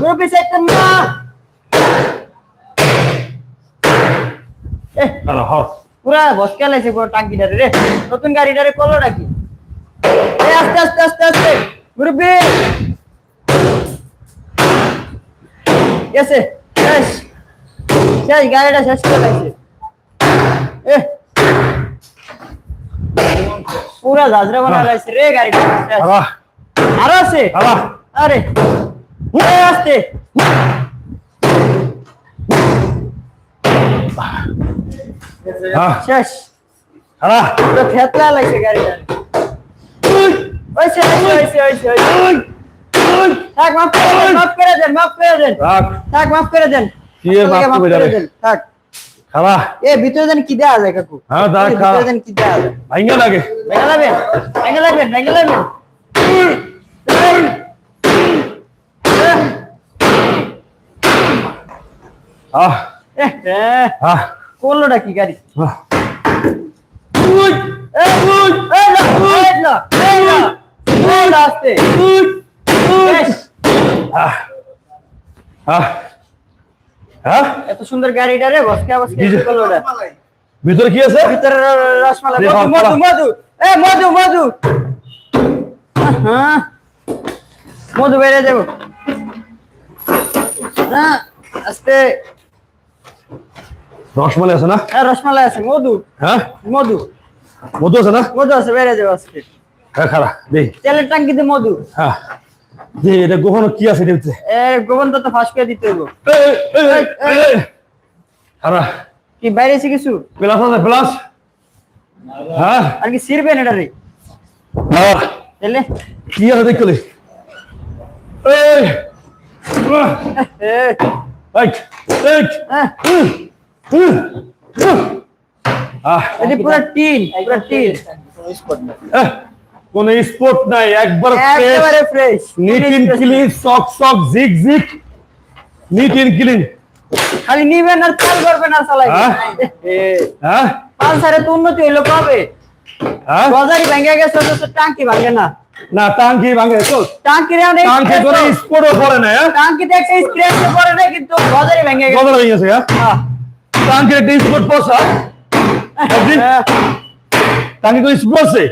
মুরব্বি সাইকেল না পুরা বসকে লাইছে পুরো টাঙ্কিটারে রে। নতুন গাড়িটারে কলো নাকি? আস্তে আস্তে আস্তে আস্তে। মুরব্বি। গেছে শেষ। শেষ গাড়িটা শেষ করে লাইছে এ পুরা ঝাঁঝরা বানা লাইছে রে গাড়িটা। আরও আছে? আরে। এ আস্তে হ্যাঁ শেষ আবা পুরো ফেতলা লাগছে গাড়িটা ওইছে ওইছে ওইছে ওইছে ওইছে থাক মাফ করে দেন মাফ করে দেন মাফ করে দেন রাখ থাক মাফ করে দেন কি এ মাফ আপনাকে করে দেবে? দেন থাক খাবা এ ভিতরে দেন কি দেওয়া যায় কাকু হ্যাঁ, দেখ, এই খা। ভিতরে দেন কি দেওয়া যায় ভাইঙ্গা লাগে ভেঙে লাগবেন ভেঙে লাগবেন ভেঙে লাগবেন আহ। আহ। করলোটা কি গাড়ি? এত সুন্দর গাড়িটা রে বসকে বসকে করলোটা ভিতরে কি আছে? ভিতরে রসমালাই। মধু মধু এ মধু মধু। হ্যাঁ মধু বেড়ে না আস্তে। রসমালাই আছে না? হ্যাঁ রসমালাই আছে। মধু। হ্যাঁ? মধু। মধু আছে না? মধু আছে বেড়ে দেবো আজকে। হ্যাঁ খারা দেই তেলের টাঙ্কিতে মধু। হ্যাঁ। দে এটা গোপন কি আছে দেখতে এ গোবন্ধ তো ফাঁস করে দিতে হইব। খারা। কি বাইরে এসে কিছু? প্লাস আছে প্লাস হ্যাঁ? আর কি সিরবেন এটা রে? হ্যাঁ। তেলে? কি আছে দেখলে এই। এই, এই, এটি পুরো টিন পুরো টিন। কোন স্পোর্ট নাই একবার একেবারে fresh NEET in clean shock shock zig zig neat in clean খালি নিবেন আর তেল করবেন আর চালাই হ্যাঁ? হ্যাঁ পালসারে তো উন্নতি হইল কবে? হ্যাঁ বাজারি ভেঙে গেছে অথচ টাঙ্কি ভাঙে না। না টাঙ্কি ভাঙে তো টাঙ্কি রে অনেক টাঙ্কি তো- স্পোর্টও করে না টাঙ্কিতে একটা স্ক্র্যাচ পড়ে না কিন্তু বাজারি ভেঙে গেছে। কত ভেঙে গেছে হ্যাঁ হ্যাঁ। টাঙ্কি একটা স্পোর্ট পয়সা হ্যাঁ। টাঙ্কি করে স্পোর্ট আছে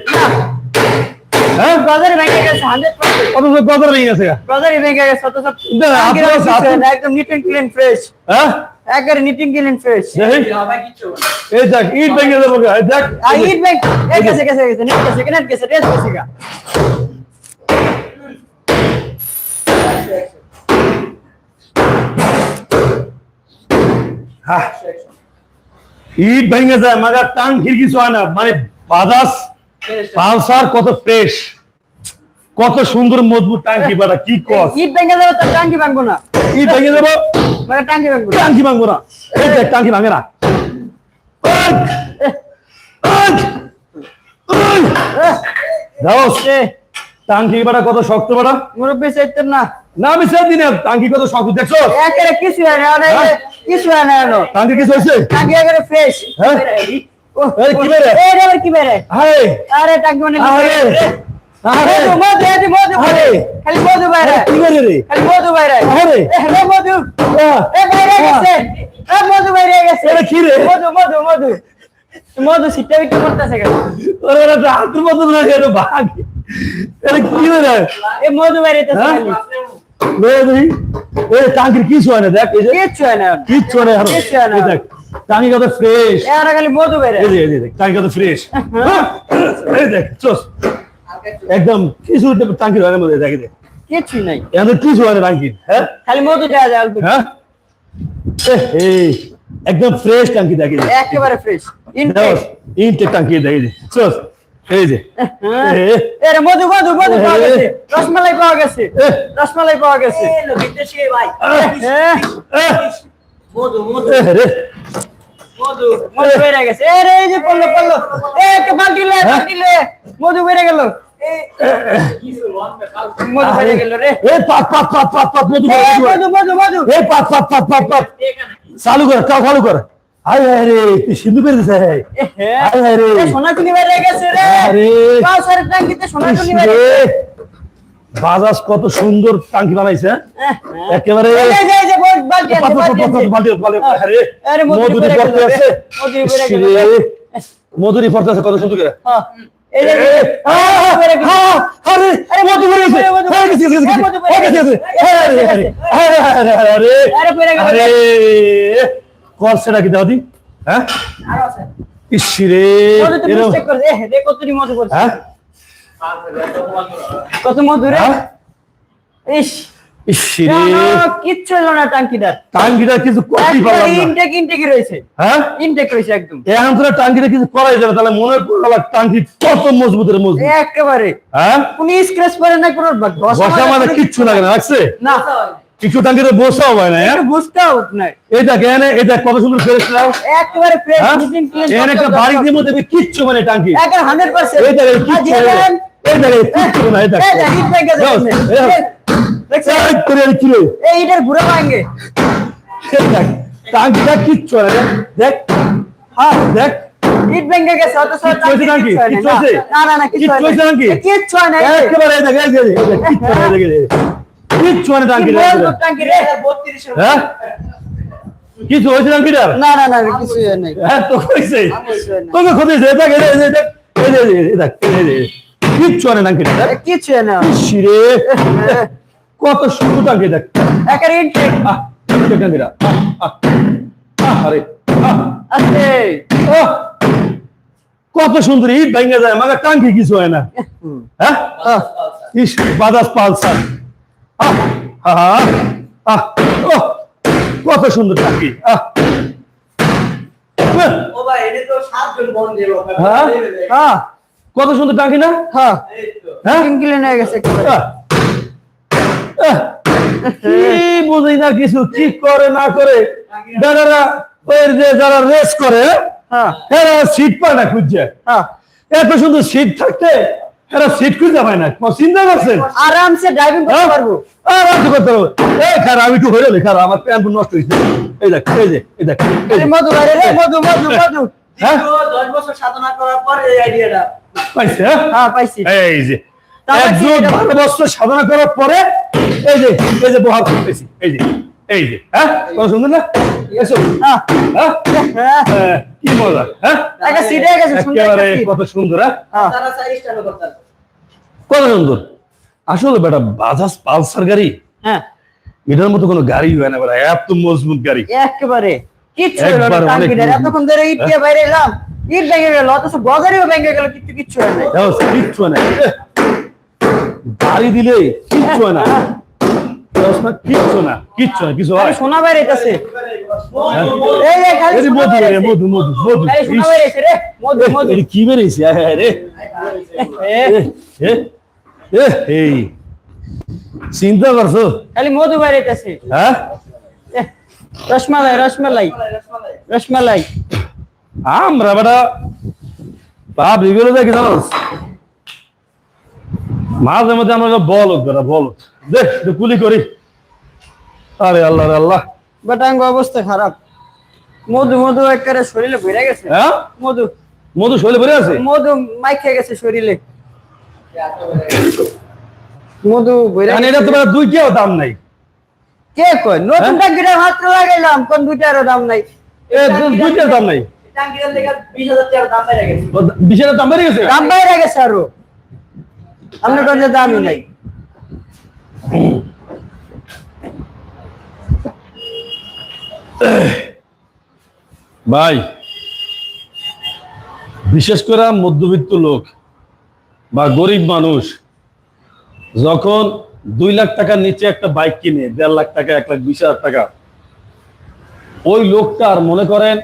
হ্যাঁ? বাজারি ভেঙে গেছে 100% কত কত ভেঙে গেছে হ্যাঁ? বাজারি ভেঙে গেছে অথচ না, টাঙ্কির আপনার অবস্থা সাথে- না, একদম নিট এন্ড ক্লিন ফ্রেশ হ্যাঁ? একবারে নিট এন্ড ক্লিন ফ্রেশ দেখি। এই দেখ ইট ভেঙে দেবো গা, এই দেখ। আর ইট ব্যাংক এই গেছে গেছে গেছে নেট গেছে নেট গেছে রেস গেছে ইট ভেঙে যায় মাগার কিছু হয় না। মানে বাজাজ পালসার কত ফ্রেশ কত সুন্দর মজবুত টাঙ্কি বাটা কি কস। ইট ভেঙে যাবে তো টাঙ্কি ভাঙবো না। ইট ভেঙে দেবো মানে টাঙ্কি ভাঙবো টাঙ্কি ভাঙবো না। এই দেখ টাঙ্কি ভাঙে না। টাঙ্কি বাটা কত শক্ত বাটা? মুরব্বি চাইতেন না। না আমি দিনে টাঙ্কি কত শক্ত দেখছ একেবারে কিছু হয় না হ্যাঁ? কিছু না এনো টাঙ্কি কিছু হয়েছে? টাঙ্কি একেবারে ফ্রেশ হ্যাঁ? এই, কি বেরে? এই আবার কি বেরে হায় আরে টাঙ্কি মানে আরে আরে মধু মধু এই মধু আরে। খালি মধু বাইরে কি বেরে রে? খালি মধু বাইরে আরে। এ হে মধু। এ বাইরে। গেছে। এ মধু বাইরে গেছে। এটা কি রে? মধু মধু মধু। মধু সিটটা বিক্রি করতেছে কেন? ওরে এটা হাতের মতো না এটা ভাগ এটা কি বেরে এ মধু বাইরে তো হ্যাঁ? লে এই টাঙ্কির কিছু হয় না দেখ এই যে কিচ্ছু হয় না। কিচ্ছু হয় না আরও। হয় না। দেখ টাঙ্কি কত ফ্রেশ এ খালি মধু বাইরে এই যে এই দেখ টাঙ্কি কত ফ্রেশ এই দেখ চোস। একদম কিছু টাঙ্কির হয় না মধ্যে দেখ নাই। কিছু হয় না হ্যাঁ? খালি মধু যায় হ্যাঁ? এই একদম ফ্রেশ টাঙ্কি দেখে যে। একেবারে ফ্রেশ ইনটেক ইনটে টাঙ্কি দেখে চোস। এই যে। এ, এরে মধু মধু মধু পাওয়া গেছে। রসমালাই পাওয়া গেছে। রসমালাই পাওয়া হ্যাঁ, মধু বেড়ে গেছে। এ রে এই যে পড়ল পড়ল। এ একটা বালতি লে বালতি লে। মধু বেড়ে গেল। মধু বেড়ে গেল রে। এ পাপ পাপ পাপ পাপ পাপ মধু মধু মধু মধু মধু। এ পাপ পাপ পাপ পাপ পাপ। চালু কর চালু কর। আয় আয় রে সিন্ধু দিছে। আয়। আয় রে। এ, সোনাকুনি বেড়ে গেছে রে। আরে কাউসারের ট্যাঙ্কিতে সোনাকুনি ইস বেড়ে রে। গেছে। বাজাজ কত সুন্দর টাঙ্কি বানাইছে হ্যাঁ? একেবারে মধুরি পড়তে আছে। মধুরি পড়তে আছে কত সুন্দর করে। হ্যাঁ, আরে, করছেটা কি দাও দি? হ্যাঁ? হ্যাঁ? কত হ্যাঁ? ইস, কিছু রয়েছে। হ্যাঁ? ইনটেক রয়েছে একদম। এখন কিছু করাই যাবে তাহলে মনে পড়ল টাঙ্গি কত মজবুতের মজবুত। একেবারে। হ্যাঁ? কোন স্ক্র্যাচ না কোনো ঘষা মানে কিচ্ছু লাগে না লাগছে? না। কিছু টাঙ্গিতে বসাও হয় না হ্যাঁ বুঝতেও নাই এটা কেন এটা কত সুন্দর ফ্রেশ নাও একেবারে ফ্রেশ হ্যাঁ ক্লিন একটা বাড়ির মধ্যে কিচ্ছু মানে টাঙ্কি একেবারে 100% এই দেখে কিচ্ছু কিচ্ছু না। দেখছেন? কি রে? ঘুরে ভাঙে কিচ্ছু না হ্যাঁ দেখ ইট ভেঙে গেছে? কিচ্ছু হয় কিচ্ছু না। না না না কিচ্ছু কিচ্ছু হয় হয়েছে না কিচ্ছু না একেবারে দেখ, এই দেখ, কিচ্ছু না, এই যে, এই যে। কিচ্ছু বলব টাঙ্কি হ্যাঁ? কিছু হয়েছে টাঙ্কিটার না না না কিছু নাই। হ্যাঁ তো হয়েছে হয়। তোকে ক্ষতি হয়েছে দেখ এই যে, এই দেখ এই যে, এই যে, এই দেখ এই যে, কিচ্ছু হয় টাঙ্কিটা হয় না শিরে কত সুন্দর টাঙ্কি দেখ। একেবারে ইনটেক টাঙ্কিটা আরে আহ, কত সুন্দর ইট ভেঙে যায় মানে টাঙ্কি কিছু হয় না। হ্যাঁ? বাজাজ পালসার। কত সুন্দর আহ। বন্ধ দেবো হ্যাঁ? কত সুন্দর টাঙ্কি না? হ্যাঁ। হ্যাঁ? ক্লিন হয়ে গেছে কি বুঝি না কিছু কি করে না করে। যারা ওই যে যারা রেস করে হ্যাঁ। এরা সিট পায় না খুঁজছে হ্যাঁ। এত সুন্দর সিট থাকতে এরা সিট খুঁজে পায় না। কোনো চিন্তা করছেন? আরামসে ড্রাইভিং করতে হ্যাঁ? পারব। আরাম করতে পারব। এই খারাপ আমি একটু হয়ে খারাপ আমার প্যান্ট নষ্ট হয়েছে এই দেখ এই যে এই দেখ এই মধু বাইরে রে মধু মধু মধু। হ্যাঁ? দীর্ঘ দশ বছর সাধনা করার পর এই আইডিয়াটা পাইছে হ্যাঁ? হ্যাঁ পাইছি। এই যে একজন বারো বছর সাধনা করার পরে এই যে এই যে বহাল করতেছি এই যে। এই যে হ্যাঁ? কত সুন্দর না? এসো। হ্যাঁ হ্যাঁ? হ্যাঁ কি মজা হ্যাঁ? একটা সিট গেছে সুন্দর একেবারে একটা seat। কত সুন্দর হ্যাঁ? কত সুন্দর। আসলে বেটা বাজাজ পালসার গাড়ি? হ্যাঁ। এটার মতো কোনো গাড়ি হয় না বেটা এত মজবুত গাড়ি। একেবারে। কিচ্ছু হলো না টাঙ্কিটার এতক্ষণ ধরে ইট দিয়ে বাইরে এলাম ইট ভেঙে গেল অথচ বজারিও ভেঙে গেল কিচ্ছু কিচ্ছু হয় নাই। কিচ্ছু হয় না গাড়ি দিলে কিচ্ছু হয় না, কিচ্ছু না কিচ্ছু না কিছু খালি হয়? সোনা বাইরে আছে মধু মধু মধু। মধু মধু। কি বেরিয়েছে? রে। এই। চিন্তা করছ? খালি মধু বাইরে হ্যাঁ? রসমালাই রসমালাই রসমালাই। আমরা বেটা। বাপ রিভিউ দেখি জানোস? মাঝে মধ্যে আমরা বল বেটা বল দেখ কুলি করি। আরে আল্লাহ রে আল্লাহ। বাট অবস্থা খারাপ। মধু মধু একেবারে শরীরে ভরে গেছে। হ্যাঁ? মধু। মধু শৈলে ভরে আছে? মধু মাইকে গেছে শরীরে। মধু ভরে মানে এটা তো বেটা দুই কেউ দাম নাই। কে কয়? নতুন হ্যাঁ? টাঙ্কিটা মাত্র লাগাইলাম কোন দুইটারও দাম নাই। এ দুইটার দাম নাই। টাঙ্কিটার লেগে বিশ হাজার টাকা দাম বেড়ে গেছে। ও দা- দাম বেড়ে গেছে? দাম বাইরে গেছে আরও। কাছে দামই নাই। ভাই, বিশেষ করে মধ্যবিত্ত লোক বা গরিব মানুষ, যখন দুই লাখ টাকার নিচে একটা বাইক কিনে, দেড় লাখ টাকা, এক লাখ বিশ হাজার টাকা, ওই লোকটার মনে করেন,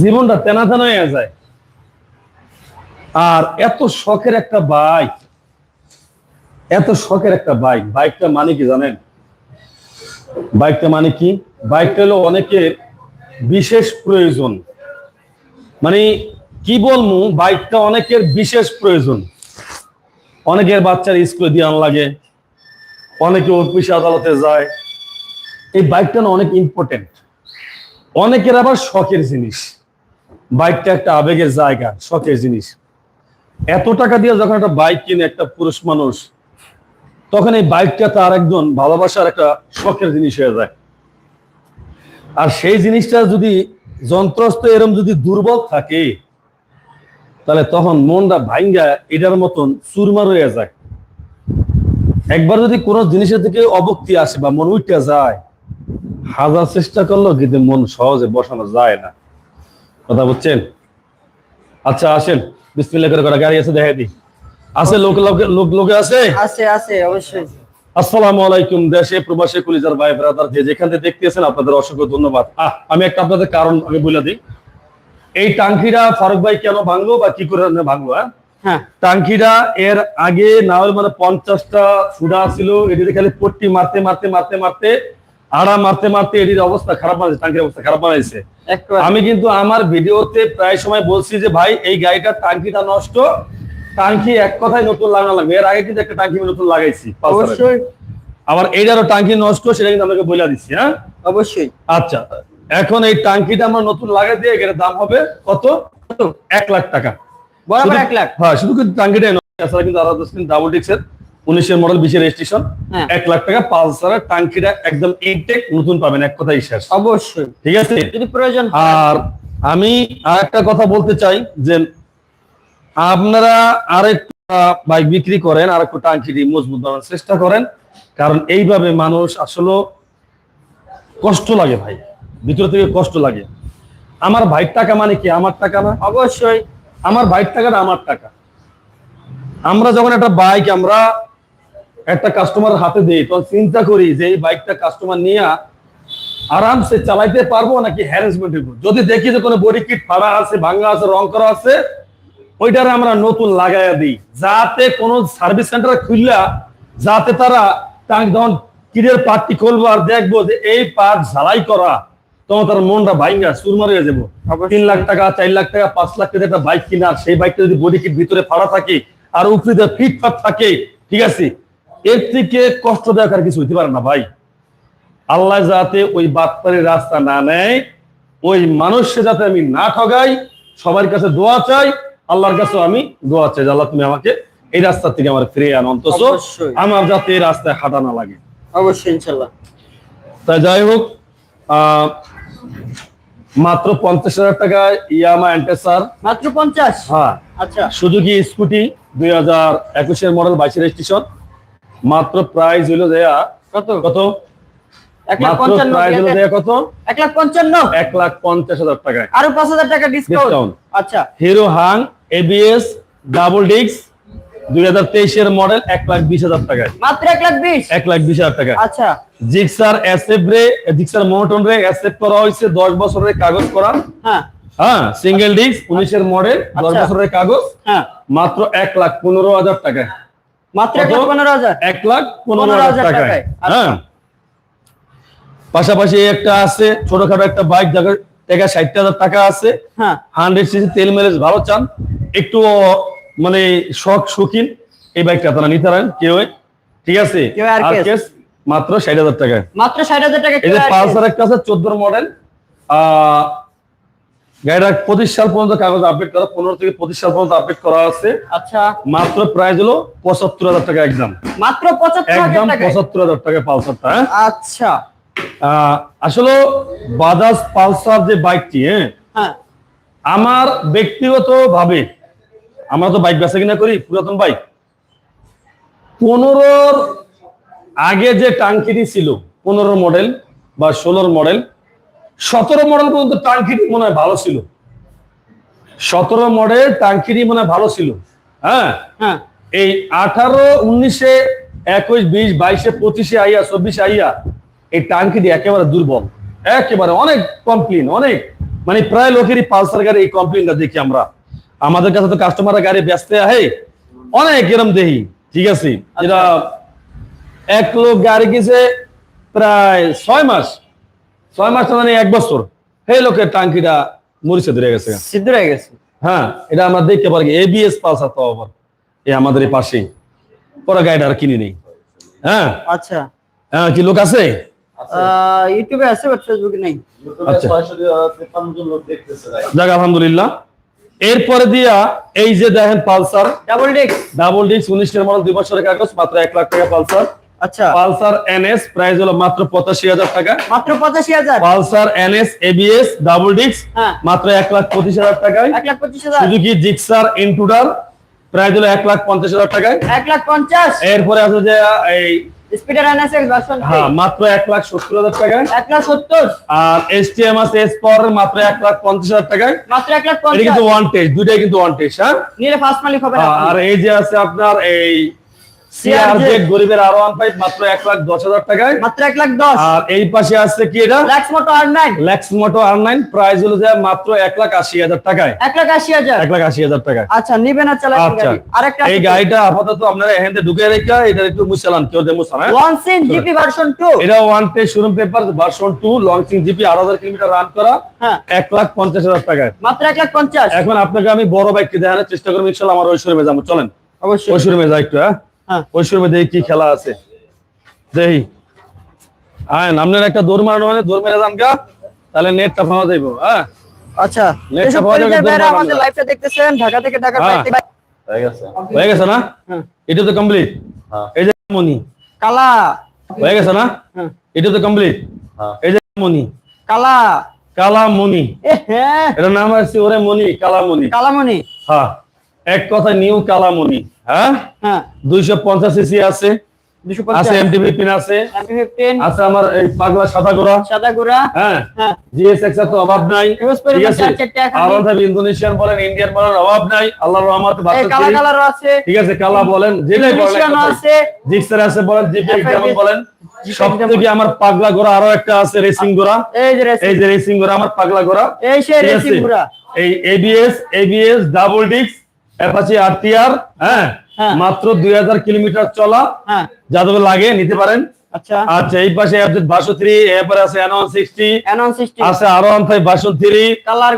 জীবনটা তেনা তেনা যায়। আর এত শখের একটা বাইক এত শখের একটা বাইক বাইকটা মানে কি জানেন? বাইকটা মানে কি? বাইকটা হলো অনেকের বিশেষ প্রয়োজন। মানে কি বলব বাইকটা অনেকের বিশেষ প্রয়োজন। অনেকের বাচ্চার স্কুলে দিয়ে লাগে, অনেকে অফিসে আদালতে যায়। এই বাইকটা না অনেক ইম্পর্টেন্ট অনেকের আবার শখের জিনিস। বাইকটা একটা আবেগের জায়গা, শখের জিনিস। এত টাকা দিয়ে যখন একটা বাইক কিনে একটা পুরুষ মানুষ, তখন এই বাইকটা তার একজন ভালোবাসার একটা শখের জিনিস হয়ে যায়। আর সেই জিনিসটা যদি যন্ত্রস্থ এরম যদি দুর্বল থাকে, তাহলে তখন মনটা ভাঙ্গা এটার মতন চুরমার হয়ে যায়। একবার যদি কোনো জিনিসের দিকে অবক্তি আসে বা মন উঠতে যায়, হাজার চেষ্টা করলেও কিন্তু মন সহজে বসানো যায় না। কথা বুঝছেন? আচ্ছা আসেন। বিসমিল্লাহ করে করা গাড়ি আছে দেখাই আছে লোক লোকে লোক আছে? আছে আছে অবশ্যই। আসসালামু আলাইকুম দেশে প্রবাসী কুলিজার ভাই ব্রাদার যে যেখান থেকে দেখতেছেন আপনাদের অসংখ্য ধন্যবাদ। আমি একটা আপনাদের কারণ আমি বলে দিই। এই টাঙ্কিটা ফারুক ভাই কেন ভাঙলো বা কি করে ভাঙলো হ্যাঁ? হ্যাঁ। টাঙ্কিটা এর আগে না হলে মানে পঞ্চাশটা ফুডা ছিল এটিতে খালি পট্টি মারতে মারতে মারতে মারতে আড়া মারতে মারতে এটির অবস্থা খারাপ বানাইছে টাঙ্কির অবস্থা খারাপ বানাইছে। আমি কিন্তু আমার ভিডিওতে প্রায় সময় বলছি যে ভাই এই গাড়িটার টাঙ্কিটা নষ্ট। টাঙ্কি এক কথায় নতুন লাগানো লাগবে। এর আগে কিন্তু একটা টাঙ্কি নতুন লাগাইছি অবশ্যই। আবার এইটারও টাঙ্কি নষ্ট সেটা কিন্তু আমাকে বলে দিচ্ছি হ্যাঁ? অবশ্যই। আচ্ছা এখন এই টাঙ্কিটা আমরা নতুন লাগাই দিয়ে এর দাম হবে কত? এক লাখ টাকা। বরাবর এক লাখ। হ্যাঁ শুধু কিন্তু টাঙ্কিটাই এছাড়া কিন্তু আরও দশ ডাবল ডিক্সের উনিশের মডেল বিশের রেজিস্ট্রেশন হ্যাঁ। এক লাখ টাকা পালসারের টাঙ্কিটা একদম ইনটেক নতুন পাবেন এক কথাই শেষ। অবশ্যই। ঠিক আছে? যদি প্রয়োজন আর আমি আর একটা কথা বলতে চাই যে আপনারা আরেকটু বাইক বিক্রি করেন আর একটু টাঙ্কিটি মজবুত বানানোর চেষ্টা করেন কারণ এইভাবে মানুষ আসলে কষ্ট লাগে ভাই। ভিতর থেকে কষ্ট লাগে। আমার ভাইয়ের টাকা মানে কি? আমার টাকা না? অবশ্যই। আমার বাইক টাকাটা আমার টাকা। আমরা যখন একটা বাইক আমরা একটা কাস্টমার হাতে দিই তখন চিন্তা করি যে এই বাইকটা কাস্টমার নিয়ে আরামসে চালাইতে পারব নাকি হ্যারাসমেন্ট হইব? যদি দেখি যে কোনো বডি কিট ফাড়া আছে ভাঙা আছে রং করা আছে ওইটারে আমরা নতুন লাগাইয়া দিই। যাতে কোনো সার্ভিস সেন্টার খুললা যাতে তারা যখন কিটের পার্টটি খুলবো আর দেখব যে এই পার্ট ঝালাই করা তখন তার মনটা ভাইঙ্গা চুরমার হয়ে যাব। তিন লাখ টাকা চার লাখ টাকা পাঁচ লাখ টাকা একটা বাইক কিনার সেই বাইকটা যদি বডি কিট ভিতরে ফাড়া থাকে আর উপরে ফিটফাট থাকে ঠিক আছে? এর থেকে কষ্ট দেওয়ার আর কিছু হইতে পারে না ভাই। আল্লাহ যাতে ওই বাটপারের রাস্তা না নেয় ওই মানুষকে যাতে আমি না ঠগাই সবার কাছে দোয়া চাই আল্লাহর কাছে আমি দোয়া চাই আল্লাহ তুমি আমাকে এই রাস্তা থেকে আমার ফিরে আন। অন্তত আমার যাতে এই রাস্তায় হাঁটা না লাগে। অবশ্যই ইনশাল্লাহ। তাই যাই হোক আহ, মাত্র পঞ্চাশ হাজার টাকা ইয়ামা অ্যান্টেসার মাত্র পঞ্চাশ? হ্যাঁ। আচ্ছা। সুজুকি স্কুটি দুই হাজার একুশের মডেল বাইশের রেজিস্ট্রেশন মাত্র প্রাইস হইল দেয়া কত? কত? টাকা। Discount Discount। আচ্ছা। হিরো হাং এবিএস ডাবল ডিক্স দুই হাজার তেইশের মডেল এক লাখ বিশ হাজার টাকায়। মাত্র এক লাখ বিশ? এক লাখ বিশ হাজার টাকায়। আচ্ছা। জিক্সার এসএফ রে জিক্সার মোটন রে এসএফ করা হয়েছে দশ বছরের কাগজ করা। হ্যাঁ। হ্যাঁ সিঙ্গেল ডিস্ক উনিশের মডেল দশ আচ্ছা। বছরের কাগজ। হ্যাঁ। মাত্র এক লাখ পনেরো হাজার টাকায়। মাত্র এক লাখ পনেরো হাজার টাকায়। হ্যাঁ। পাশাপাশি একটা আছে ছোটখাটো একটা বাইক যাকে টাকা ষাট হাজার টাকা আছে। হ্যাঁ। হান্ড্রেড সিসি তেল মাইলেজ ভালো চান। একটু মানে শখ শৌখিন এই বাইকটা আপনারা নিতে পারেন কেউ ঠিক আছে? মাত্র ষাট হাজার টাকা মাত্র ষাট হাজার টাকা এই যে পালসার একটা আছে চোদ্দোর মডেল আহ গাড়িটা পঁচিশ সাল পর্যন্ত কাগজ আপডেট করা পনেরো থেকে পঁচিশ সাল পর্যন্ত আপডেট করা আছে। আচ্ছা। মাত্র প্রাইস হলো পঁচাত্তর হাজার টাকা একদম। মাত্র একদম টাকা পঁচাত্তর হাজার টাকা পালসারটা হ্যাঁ? আচ্ছা। আসলে বাজাজ পালসার যে বাইকটি হ্যাঁ? হ্যাঁ। আমার ব্যক্তিগত ভাবে আমরা তো বাইক বেচা কিনা করি পুরাতন বাইক পনেরোর আগে যে টাঙ্কিটি ছিল পনেরো মডেল বা ষোলোর মডেল সতেরো মডেল পর্যন্ত টাঙ্কিটি মনে হয় ভালো ছিল। সতেরো মডেল টাঙ্কিটি মনে হয় ভালো ছিল। হ্যাঁ? হ্যাঁ। এই আঠারো উনিশে একুশ বিশ বাইশে পঁচিশে আইয়া চব্বিশে আইয়া এই টাঙ্কিটি একেবারে দুর্বল। একেবারে অনেক কমপ্লেন অনেক। মানে প্রায় লোকেরই পালসার গাড়ি এই কমপ্লেনটা দেখি আমরা। আমাদের কাছে তো কাস্টমাররা গাড়ি ব্যস্ত আহে। অনেক এরম দেখি ঠিক আছে? যেটা এক লোক গাড়ি কিনছে প্রায় ছয় মাস। ছয় মাস মানে এক বছর। সেই লোকের টাঙ্কিটা মরিচে ধরে গেছে। সিদ্ধ হয়ে গেছে। হ্যাঁ এটা আমরা দেখতে পারি এবিএস পালসার তো আবার। এই আমাদের পাশেই। পরে গাড়িটা আর কিনে নেই। হ্যাঁ? আচ্ছা। হ্যাঁ কি লোক আছে? আহ, ইউটিউবে আছে বাট ফেসবুকে নেই। আচ্ছা। যাক আলহামদুলিল্লাহ। এরপরে দিয়া এই যে দেখেন পালসার। ডাবল ডিক্স ডাবল ডিস্ক উনিশের মডেল দুই বছরের কাগজ মাত্র এক লাখ টাকা পালসার। আচ্ছা। পালসার এনএস প্রাইস হলো মাত্র পঁচাশি হাজার টাকা। মাত্র পঁচাশি হাজার? Pulsar NS ABS double disc হ্যাঁ। মাত্র এক লাখ পঁচিশ হাজার টাকায়। এক লাখ পঁচিশ হাজার। সুজুকি জিক্সার ইন্টুডার প্রাইস হলো এক লাখ পঞ্চাশ হাজার টাকায়। এক লাখ পঞ্চাশ। এরপরে আছে যে এই স্পিডার ভার্সন হ্যাঁ মাত্র এক লাখ সত্তর হাজার টাকায়। এক লাখ সত্তর। আর এস টি এম আছে এস পাওয়ার মাত্র এক লাখ পঞ্চাশ হাজার টাকায়। মাত্র এক লাখ এটা কিন্তু ওয়ান টেস্ট দুইটাই কিন্তু ওয়ান টেস্ট হ্যাঁ? নিলে ফার্স্ট মালিক হবে হ্যাঁ, আর এই যে আছে আপনার এই সিআরজেড গরিবের আরও ওয়ান ফাইভ মাত্র এক লাখ দশ হাজার টাকায়। মাত্র এক লাখ দশ। আর এই পাশে আছে কি এটা? Lax Moto R nine Lex Moto R nine price হলো যে মাত্র এক লাখ আশি হাজার টাকায়। এক লাখ আশি হাজার। এক লাখ আশি হাজার টাকায়। আচ্ছা আচ্ছা আরেকটা এই গাড়িটা আপাতত আপনারা এখান থেকে ঢুকে রেখে এটা একটু মুছালান কেউ দিয়ে মুছান হ্যাঁ? লঞ্চিং জিপি ভার্সন টু এটা one pay showroom paper version two launching GP আট হাজার কিলোমিটার রান করা হ্যাঁ। এক লাখ পঞ্চাশ হাজার টাকায়। মাত্র এক লাখ পঞ্চাশ। এখন আপনাকে আমি বড় বাইককে দেখানোর চেষ্টা করব ইনশাল্লাহ আমার ওই শোরুমে যাব। চলেন। অবশ্যই। ওই শোরুমে যাই একটু হ্যাঁ হ্যাঁ? ওই শোরুমে দেখি কি খেলা আছে। দেখি। আয়ন আপনার একটা দৌড় মারানো মানে দৌড় মেরে যান গা তাহলে নেটটা পাওয়া যাইবো হ্যাঁ? আচ্ছা এসব পাওয়া যাবে। আমাদের লাইভটা দেখতেছেন ঢাকা থেকে ঢাকার হ্যাঁ। হয়ে গেছে। হয়ে গেছে না? হ্যাঁ। এটা তো কমপ্লিট হ্যাঁ। এই যে মনি কালা। হয়ে গেছে না? হ্যাঁ। এটা তো কমপ্লিট হ্যাঁ। এই যে মনি কালা। কালা মনি হ্যাঁ। এটার নাম আছে ওরে মনি কালা মনি কালামণি হ্যাঁ। এক কথা নিউ কালা মনি হ্যাঁ? হ্যাঁ। দুইশো পঞ্চাশ সিসি আছে। আছে এমটিভি পিন আছে। আছে আমার এই পাগলা সাদা গোড়া। সাদা গুড়া। হ্যাঁ। হ্যাঁ। জিএসএক্স তো অভাব নাই। ঠিক আছে? চার চারটে এখানে। আর ইন্দোনেশিয়ান বলেন ইন্ডিয়ান বলেন অভাব নাই। আল্লাহর রহমতে কালা ছেলে। আছে। ঠিক আছে কালা বলেন যেটাই বলেন ইন্দোনেশিয়ানও আছে। জিক্সার আছে বলেন জিপি যেমন বলেন। সব থেকে আমার পাগলা ঘোড়া আরও একটা আছে রেসিং ঘোড়া এই যে এই যে রেসিং ঘোড়া আমার পাগলা ঘোড়া এই সে ঠিক রেসিং? গুড়া। এই এবিএস এবিএস ডাবল ডিক্স অ্যাপাচি আরটিআর হ্যাঁ হ্যাঁ। মাত্র দুই হাজার কিলোমিটার চলা হ্যাঁ। যাদব লাগে নিতে পারেন। আচ্ছা। আচ্ছা এই পাশে আছে অ্যানন আরও ওয়ান কালার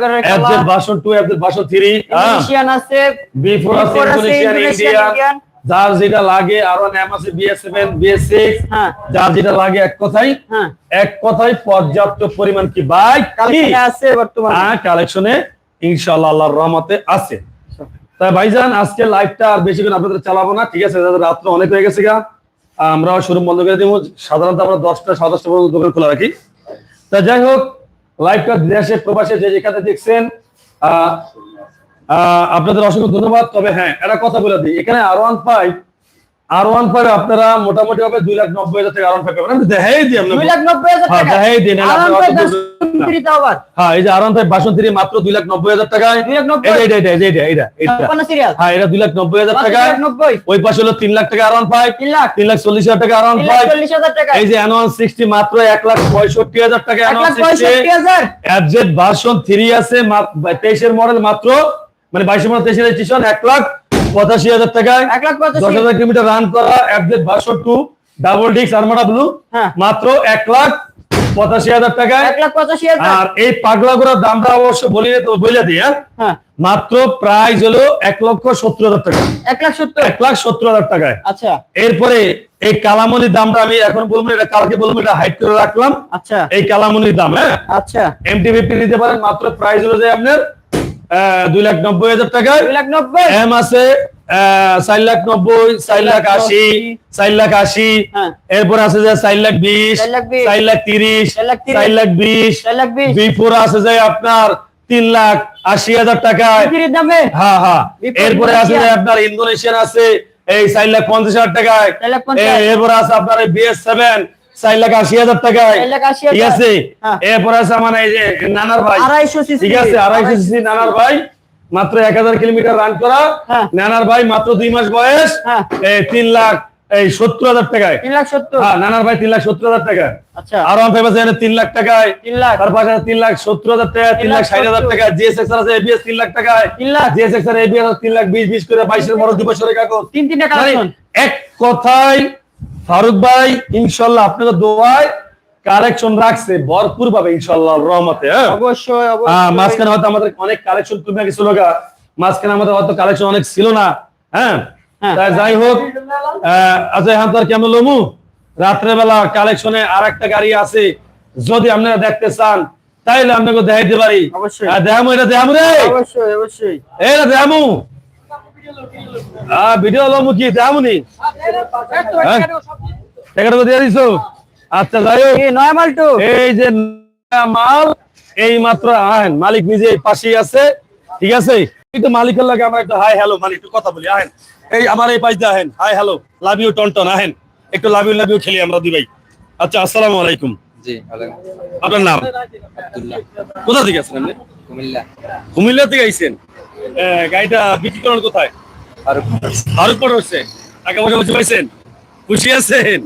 ইন্দোনেশিয়ান আছে বিফোর আছে ইন্দোনেশিয়ান ইন্ডিয়ান যার যেটা লাগে আরও ন্যাম আছে বিএস সেভেন বিএস সিক্স হ্যাঁ। যার যেটা লাগে এক কথাই হ্যাঁ। এক কথাই পর্যাপ্ত পরিমাণ কি? বাইক আছে বর্তমানে। হ্যাঁ কালেকশনে ইনশাআল্লাহ আল্লাহর রহমতে আছে। তাই ভাইজান আজকে লাইভটা আর বেশিক্ষণ আপনাদের চালাবো না ঠিক আছে? দাদা রাত্র অনেক হয়ে গেছে গা। আমরা শুরু বন্ধ করে দিব। সাধারণত আমরা দশটা সাড়ে দশটা পর্যন্ত দোকান খোলা রাখি। তা যাই হোক লাইভটা দেশে প্রবাসে যে যেখানে দেখছেন আহ, আপনাদের অসংখ্য ধন্যবাদ। তবে হ্যাঁ একটা কথা বলে দিই। এখানে R one R one five আপনারা মোটামুটি হবে দুই লাখ নব্বই হাজার টাকা আর ওয়ান ফাইভ পাবেন। আমি দেখাই দিই দুই লাখ নব্বই হাজার হ্যাঁ, টাকা। দেখাই দিন, হ্যাঁ এই যে আরাম ফাইভ বাসন থ্রি মাত্র দুই লাখ নব্বই হাজার টাকায়। এটা এটা এটা এটা হ্যাঁ এটা দুই লাখ নব্বই হাজার টাকায়। ওই পাশে হলো তিন লাখ টাকা আরাম ফাইভ তিন লাখ। তিন লাখ চল্লিশ হাজার টাকা তিন লাখ ফাইভ এই যে সিক্সটি মাত্র এক লাখ পঁয়ষট্টি হাজার টাকা পঁয়ষট্টি সিক্সটি অ্যাবজেট ভার্সন থ্রি আছে তেইশের মডেল মাত্র মানে বাইশের মডেল তেইশের রেজিস্ট্রেশন এক লাখ পঁচাশি হাজার টাকায় এক লাখ দশ হাজার কিলোমিটার রান করা টু ডাবল আরমাডা ব্লু। মাত্র এক লাখ পঁচাশি হাজার টাকায়। এক লাখ পঁচাশি হাজার। আর এই দামটা অবশ্য বলি দিই হ্যাঁ? হ্যাঁ। মাত্র প্রাইস হলো এক লক্ষ সত্তর হাজার টাকা। এক লাখ সত্তর। এক লাখ সত্তর হাজার টাকায়। আচ্ছা। এরপরে এই কালামনির দামটা আমি এখন বলব এটা কালকে বলব এটা হাইট করে রাখলাম। আচ্ছা। এই কালামনির দাম হ্যাঁ? আচ্ছা। এমটিভিপি নিতে পারেন মাত্র প্রাইস হলো যে আপনার দুই লাখ নব্বই হাজার টাকায় দুই লাখ নব্বই এম আছে চার লাখ নব্বই চার লাখ আশি চার লাখ আশি হ্যাঁ। এরপর আছে যে চার লাখ বিশ চার লাখ তিরিশ চার লাখ বিশ বিপুর আছে যে আপনার তিন লাখ আশি হাজার দামে হ্যাঁ হ্যাঁ এরপরে আছে যে। আপনার ইন্দোনেশিয়ান আছে এই চার লাখ পঞ্চাশ হাজার টাকায় এরপরে আছে আপনার বিএস সেভেন চার লাখ আশি হাজার টাকায় চার লাখ আশি ঠিক আছে? হ্যাঁ। আছে আমার এই যে নানার ভাই। আড়াইশো ঠিক আছে আড়াইশো সিসি নানার ভাই। মাত্র এক হাজার কিলোমিটার রান করা। হ্যাঁ। নানার ভাই মাত্র দুই মাস বয়স। হ্যাঁ। তিন লাখ এই সত্তর হাজার টাকায়। তিন লাখ সত্তর। হ্যাঁ নানার ভাই তিন লাখ সত্তর হাজার টাকা। আচ্ছা। আর ওয়ান ফাইভ আছে তিন লাখ টাকায় তিন লাখ। তার পাশে তিন লাখ সত্তর হাজার টাকা তিন লাখ ষাট হাজার টাকা। জিএসএক্স আছে এবিএস তিন লাখ টাকায়। তিন লাখ। জিএসএক্স আর এবিএস তিন লাখ বিশ বিশ করে বাইশের বড় দুই বছরের কাগজ। তিন তিনটা মানে এক কথায় ফারুক ভাই ইনশাল্লাহ আপনাদের দোয়ায় কালেকশন রাখছে ভরপুর ভাবে ইনশাল্লাহ রহমতে হ্যাঁ? অবশ্যই মাঝখানে হয়তো আমাদের অনেক কালেকশন কমে গেছিল মাঝখানে আমাদের হয়তো কালেকশন অনেক ছিল না হ্যাঁ? হ্যাঁ। যাই হোক আচ্ছা কেমন লমু? রাত্রেবেলা কালেকশনে আর একটা গাড়ি আছে যদি আপনারা দেখতে চান তাইলে আপনাকে দেখাইতে পারি। অবশ্যই। দেখামু এটা দেখামু রে। অবশ্যই অবশ্যই। এটা দেখামু। ভিডিও হলো মুখি হ্যাঁ? দিয়ে দিছো? আচ্ছা যাই হোক। নয় মালটু। এই যে মাল এই মাত্র আহেন। মালিক নিজে পাশেই আছে ঠিক আছে? একটু মালিকের লাগে আমরা একটু হাই হ্যালো মানে একটু কথা বলি আহেন। এই আমার এই পাশে আহেন। Hi hello love you ton আহেন। একটু লাভ ইউ লাভ ইউ খেলি আমরা দুই ভাই আচ্ছা আসসালামু আলাইকুম। জি ওয়ালাইকুম আপনার নাম? আব্দুল্লাহ। কোথা থেকে আপনি? কুমিল্লা। কুমিল্লা থেকে গাড়িটা বিক্রি করেন কোথায় হচ্ছে টাকা পয়সা বুঝে পাইছেন? খুশি আছেন?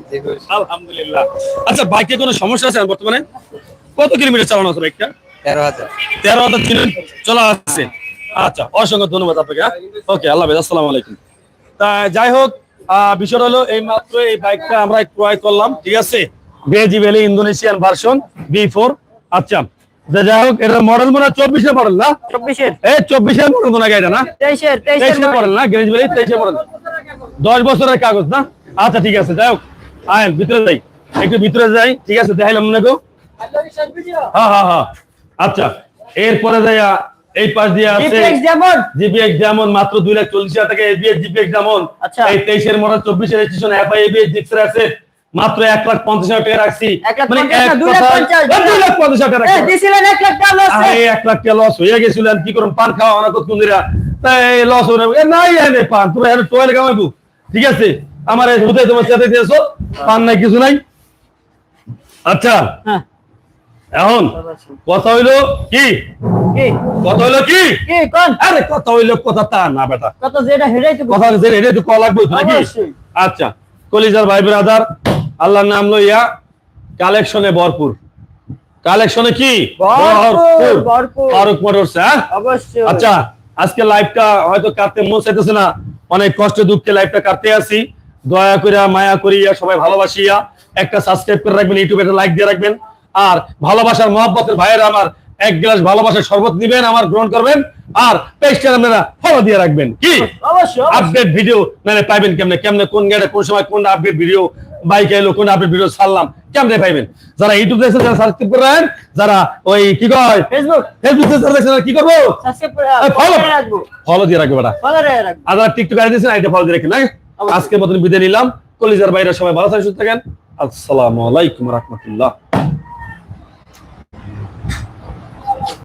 আলহামদুলিল্লাহ। আচ্ছা বাইকে কোনো সমস্যা আছে বর্তমানে? কত কিলোমিটার চালানো আছে বাইকটা? তেরো হাজার। তেরো হাজার চলা আছে। আচ্ছা অসংখ্য ধন্যবাদ আপনাকে ওকে আল্লাহ হাফেজ আসসালামু আলাইকুম। তা যাই হোক আহ, বিষয়টা হলো এই মাত্র এই বাইকটা আমরা ক্রয় করলাম ঠিক আছে? বেজি ভ্যালি ইন্দোনেশিয়ান ভার্সন বি ফোর। আচ্ছা যাই হোক এটা মডেল মনে হয় চব্বিশের মডেল না? চব্বিশের। এই চব্বিশের মডেল মনে হয় গাড়িটা না? তেইশের তেইশের তেইশের মডেল না? গ্যারেজ ভ্যালি তেইশের মডেল দশ বছরের কাগজ না? আচ্ছা ঠিক আছে যাই হোক। আয়েন ভিতরে যাই। একটু ভিতরে যাই। ঠিক আছে দেখাইলাম মনে হ্যাঁ হ্যাঁ হ্যাঁ। আচ্ছা এরপরে যাইয়া এই পাশ দিয়ে আছে যেমন জিপিএক্স যেমন মাত্র দুই লাখ চল্লিশ হাজার টাকা এবিএস জিপিএক্স যেমন আচ্ছা। এই তেইশের মডেল চব্বিশের রেজিস্ট্রেশন এফআই এবিএস জিক্সের আছে। মাত্র এক লাখ পঞ্চাশ হাজার টাকা রাখছি। এক লাখ মানে পঞ্চাশ হাজার এক লাখ টাকা লস হয়ে গেছিল কি করুন পান খাওয়া কুন্দিরা তাই লস হয়ে নাই এনে পান তোমরা এখানে টোয়েল কামাইবো। ঠিক আছে? আমার হুদে তোমার সাথে দিয়েছ পান নাই কিছু নাই। আচ্ছা। হ্যাঁ। এখন কথা হইল কি? কথা হইল কি? আরে কথা হইল কথা তা না বেটা। কত যেটা কথা যে রেডি তো কল লাগবে নাকি? আচ্ছা। কলিজার ভাই ব্রাদার আল্লাহর নাম লইয়া কালেকশনে ভরপুর। কালেকশনে কি। ফারুক মোটরস হ্যাঁ? অবশ্যই। আচ্ছা আজকে লাইভটা হয়তো কাটতে মন চাইতেছে না। অনেক কষ্ট দুঃখে লাইভটা কাটতে আসি দয়া করিয়া মায়া করিয়া সবাই ভালোবাসিয়া। একটা সাবস্ক্রাইব করে রাখবেন ইউটিউবে একটা লাইক দিয়ে রাখবেন। আর ভালোবাসার মহব্বতের ভাইয়েরা আমার এক গ্লাস ভালোবাসার শরবত দিবেন আমার গ্রহণ করবেন। আর পেজটা আপনারা ফলো দিয়ে রাখবেন। কি। আপডেট ভিডিও মানে পাইবেন কেমনে? কেমনে কোন গাড়ি কোন সময় কোন আপডেট ভিডিও বাইক এলো কোন আপনি ভিডিও ছাড়লাম কেমনে পাইবেন? যারা ইউটিউব দেখছেন যারা সাবস্ক্রাইব করে রাখেন যারা ওই কি কয় ফেসবুক ফেসবুক যারা দেখছেন কি করব? সাবস্ক্রাইব করে এই follow। করে রাখব। ফলো দিয়ে রাখব বেটা। ফলো করে রাখব। আর যারা টিকটক আইডি দিয়েছেন আইটা ফলো দিয়ে রাখেন আজকে মতন বিদায় নিলাম। কলিজার বাইরে সবাই ভালো থাকেন সুস্থ থাকেন। আসসালামু আলাইকুম রহমতুল্লাহ।